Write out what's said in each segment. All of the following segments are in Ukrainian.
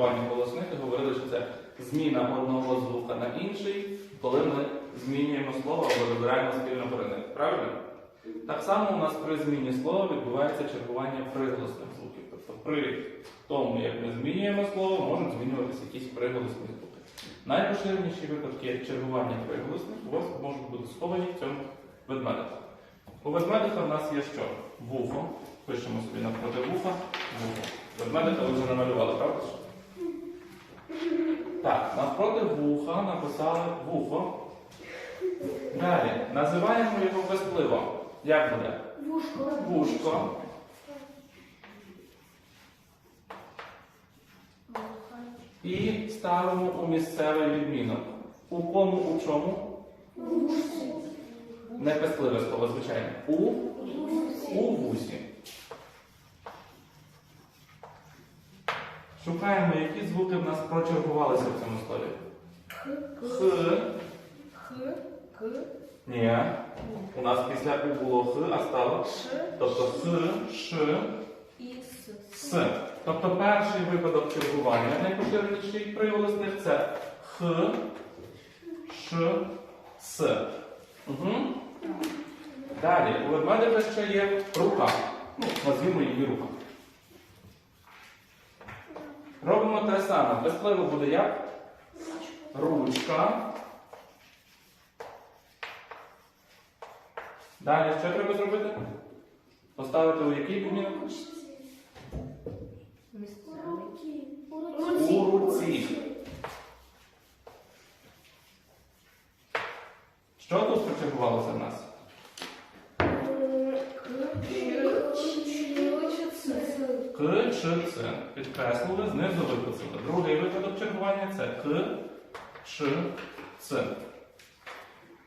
чергування голосних і говорили, що це зміна одного звука на інший, коли ми змінюємо слово або вибираємо спільно кореневе. Правильно? Так само у нас при зміні слова відбувається чергування приголосних звуків. Тобто при тому, як ми змінюємо слово, можуть змінюватися якісь приголосні звуки. Найпоширеніші випадки чергування приголосних у вас можуть бути сховані в цьому ведмедику. У ведмедика в нас є що? Вухо. Пишемо собі навпроти вуха, вухо. Ведмедика ви вже намалювали, правда? Так, навпроти вуха написали вухо. Далі. Називаємо його безпливо. Як буде? Вушко. Вушко. І ставимо у місцевий відмінок. У кому у чому? Вушці. Не пестливе слово, звичайно. У, у вусі. Шукаємо, які звуки в нас прочергувалися в цьому слові. Х. Х. Х. К. Ні. У нас після У було Х, а стало. Ш. Тобто Х, Ш, І С. С. Тобто перший випадок чергування найпоширеніший приголосних це Х, Ш, С. Угу. Далі, у ведмедика ще є рука. Ну, назвімо її рука. Робимо те саме. Без пливу буде як? Ручка. Далі що треба зробити? Поставити у який? Руки. У руці. Що тут прочергувалося в нас? К чи Ц. Підкреслили, знизу виписали. Другий випадок чергування це К, Ч, Ц.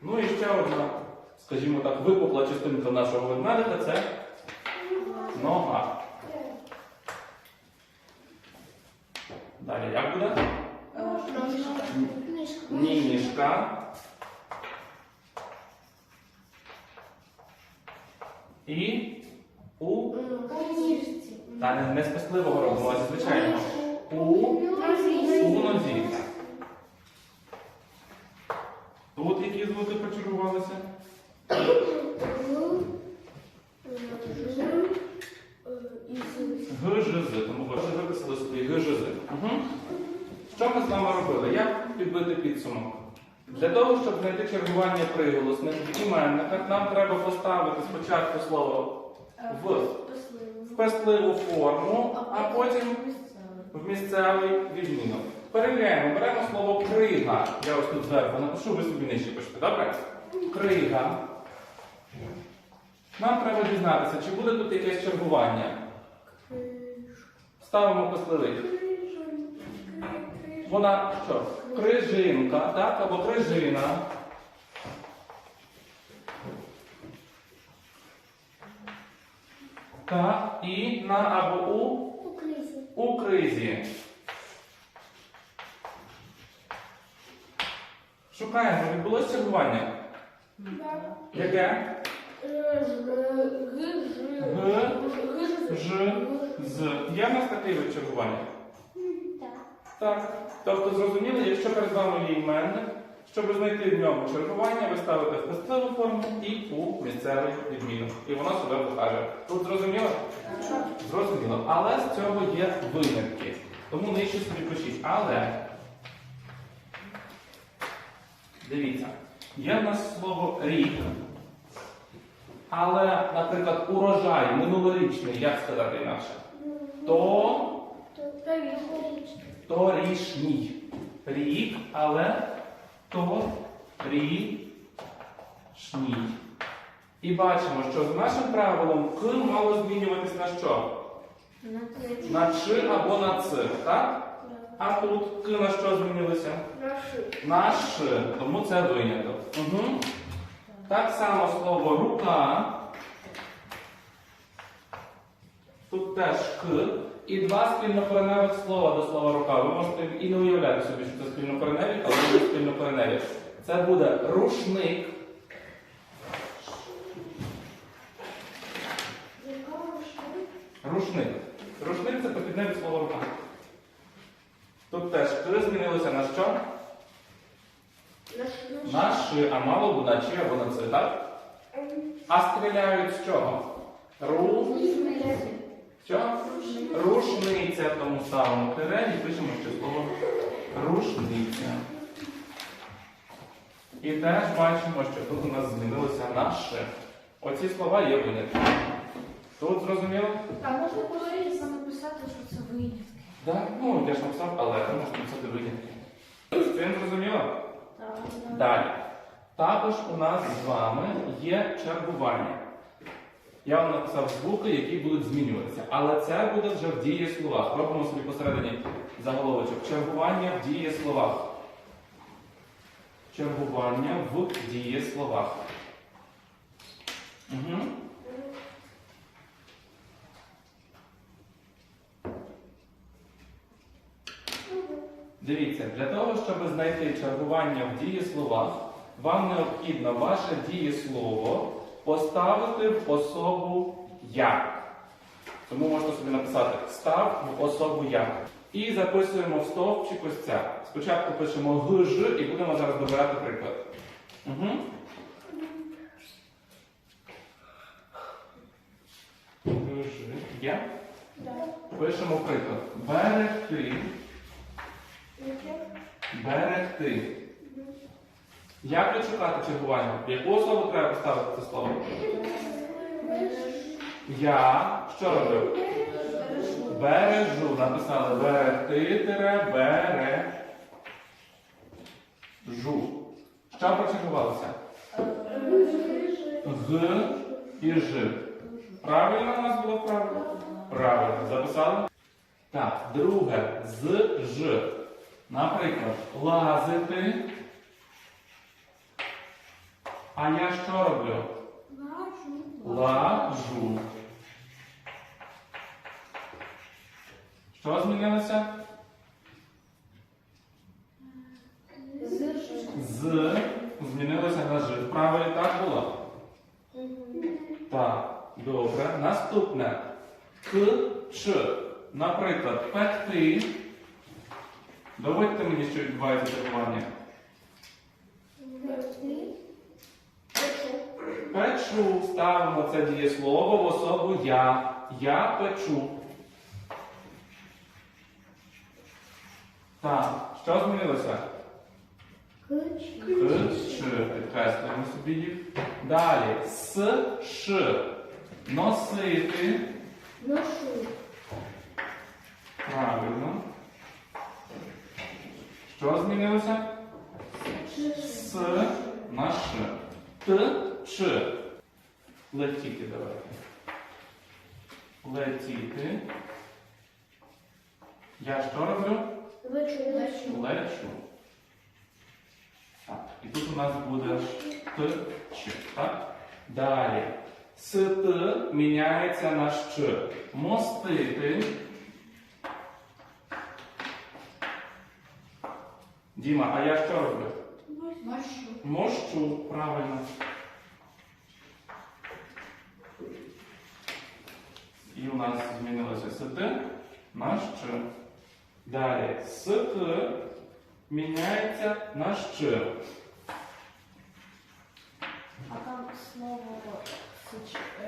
Ну і ще одна, скажімо так, випукла частинка нашого ведмедика це нога. Далі як буде? Ніжка. І у. Та не, пестливого робимо, а зі звичайного. У. У нозі. Тут які звуки почергувалися? Г, Ж, З. Тому ви вже виписали собі Г, Ж, З. Угу. Що ми з вами робили? Як підбити підсумок? Для того, щоб знайти чергування приголосних іменниках, нам треба поставити спочатку слово в, в пестливу форму, а потім в місцевий відмінок. Перевіряємо, беремо слово крига. Я ось тут зверху напишу, ви собі нижче пишете, добре? Крига. Нам треба дізнатися, чи буде тут якесь чергування. Ставимо пестливий. Вона що? Крижинка, так? Або крижина. Так, і на або у у кризі. Шукаємо, відбулося чергування. Яке? Г. Ж, з. Є в нас вид чергування? Так. Тобто зрозуміло, якщо перед вами є іменник, щоб знайти в ньому чергування, ви ставите в пестливу форму і у місцевий відмінок. І воно себе покаже. Тут зрозуміло? Зрозуміло. Але з цього є винятки. Тому нижче собі пишіть. Але дивіться, є в нас слово рік. Але, наприклад, урожай минулорічний, як сказати інакше? То Торішній. Рік, але торішній. І бачимо, що за нашим правилом К мало змінюватись на що? На Ч або на Ц, так? А тут К на що змінилося? На Ш, тому це виняток. Угу. Так само слово рука. Тут теж К. І два спільнокореневих слова до слова рука. Ви можете і не уявляти собі, що це спільнокореневі, але вони спільнокореневі. Це буде рушник. Рушник. Рушник це похідне від слова рука. Тут теж К змінилося на що? На Ши, а мало б на Чи або на Ц, так? А стріляють з чого? Ру. Що? Рушниця, тому ставимо тире пишемо ще слово рушниця. І теж бачимо, що тут у нас змінилося на Ш. Оці слова є винятки. Тут зрозуміло? А можна говорити саме писати, що це винятки? Так, ну я ж написав, але можна написати винятки. Цим зрозуміло? Так. Далі. Також у нас з вами є чергування. Я вам написав звуки, які будуть змінюватися. Але це буде вже в дієсловах. Робимо собі посередині заголовочок. Чергування в дієсловах. Чергування в дієсловах. Угу. Дивіться, для того, щоб знайти чергування в дієсловах, вам необхідно ваше дієслово поставити в особу я. Тому можете собі написати став в особу я. І записуємо в стовпчик ось це. Спочатку пишемо гж і будемо зараз добирати приклад. Угу. Гж є. Пишемо приклад. Берегти. Берегти. Як відшукати чергування? Яку особу треба поставити це слово? Я що робив? Бережу. Написали берегти тире бережу. Що прочергувалося? Г і Ж. Правильно у нас було правильно? Правильно. Записали? Так, друге з Ж. Наприклад, лазити. А я що роблю? Лажу. Що змінилося? З. З. змінилося на Ж. Правильно так було? Так, добре. Наступне. К, Ч. Наприклад, пекти. Доводьте мені, що відбувається чергування. Печу. Ставимо це дієслово в особу я. Я печу. Так, що змінилося? К, Ч. Підкреслюємо собі їх. Далі. С, Ш. Носити. Ношу. Правильно. Що змінилося? С на Ш. Т, Ч. Летіти давайте. Летіти. Я що роблю? Лечу. Лечу. Так, і тут у нас буде Т, Ч. Так? Далі. С, Т міняється на Щ. Мостити. Діма, а я що роблю? Мощу. Мощу, правильно. І у нас змінилося СТ на Щ. Далі СТ міняється на Щ. А там слово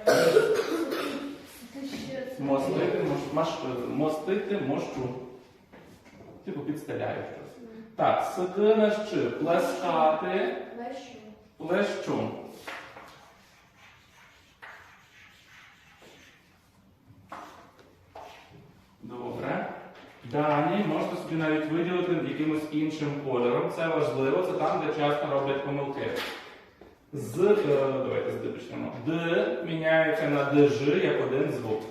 е, Мостити, мош, мостити, мощу. Типу підстеляю щось. Так, СТ на Щ. Плескати, Лещу. плещу. Добре. Далі можете собі навіть виділити якимось іншим кольором. Це важливо, це там, де часто роблять помилки. З, е, давайте з Д почнемо. Д міняється на ДЖ як один звук.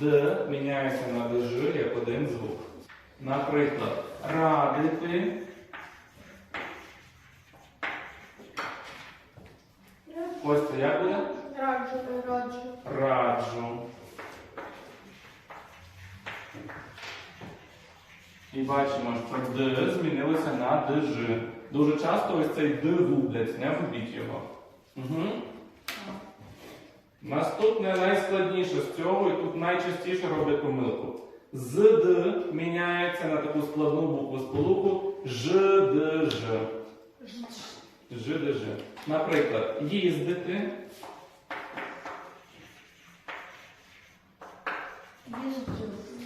Д міняється на ДЖ як один звук. Наприклад, радити. Ось це як буде? Раджу, раджу. Раджу. І бачимо, що Д змінилося на ДЖ. Дуже часто ось цей Д гублять, не губіть його. Угу. Наступне найскладніше з цього, і тут найчастіше роблять помилку. З Д міняється на таку складну букву сполуку Ж, Д, Ж. Ж, Д, Ж. Наприклад, їздити,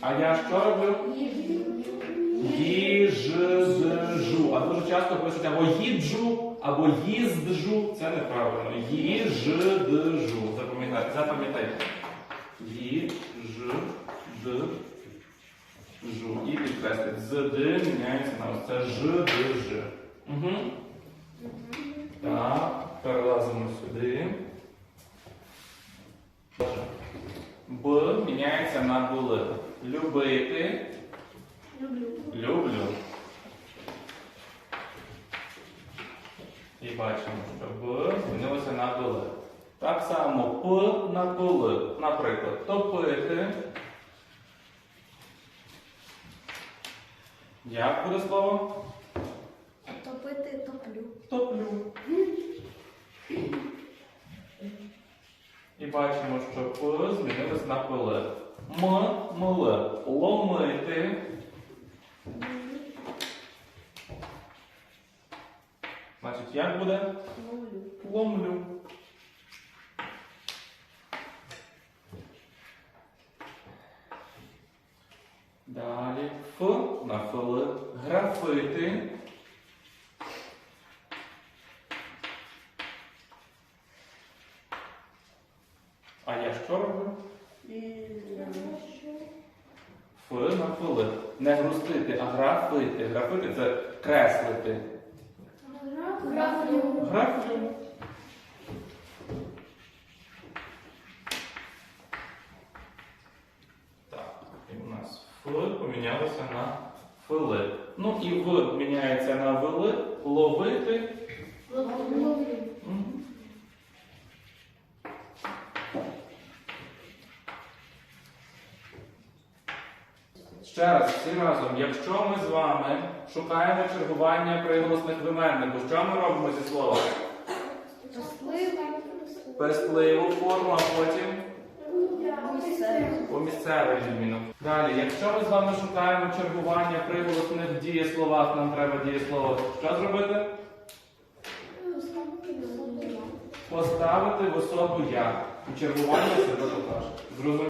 а я що роблю? Їжджу. А дуже часто пишуть або їджу, або їзджу. Це неправильно. Їжджу. Запам'ятайте. Запам'ятайте. Їжджу. І підкреслити. З Д міняється на ось це Ж, Д, Ж. Угу. Так, перелазимо сюди. Б міняється на були. Любити. Люблю. Люблю. І бачимо, що Б змінилося на були. Так само П на були. Наприклад, топити. Як буде слово? Топити топлю. Топлю. І бачимо, що П змінилось на пили. М, мили. Ломити. Значить, як буде? Ломлю. Далі Ф на фили. Графити. А я що роблю? Ф на фили. Не грустити, а графити. Графити це креслити. Графлю. Так, і у нас Ф помінялося на Филип. Ну і В міняється на вили, ловити. Всі разом, якщо ми з вами шукаємо чергування приголосних в іменнику, що ми робимо зі слова? Пестливу форму, а потім у місцевий відмінок. Далі, якщо ми з вами шукаємо чергування приголосних в дієсловах, нам треба дієслово. Що зробити? Поставити в особу я. І чергування себе покаже.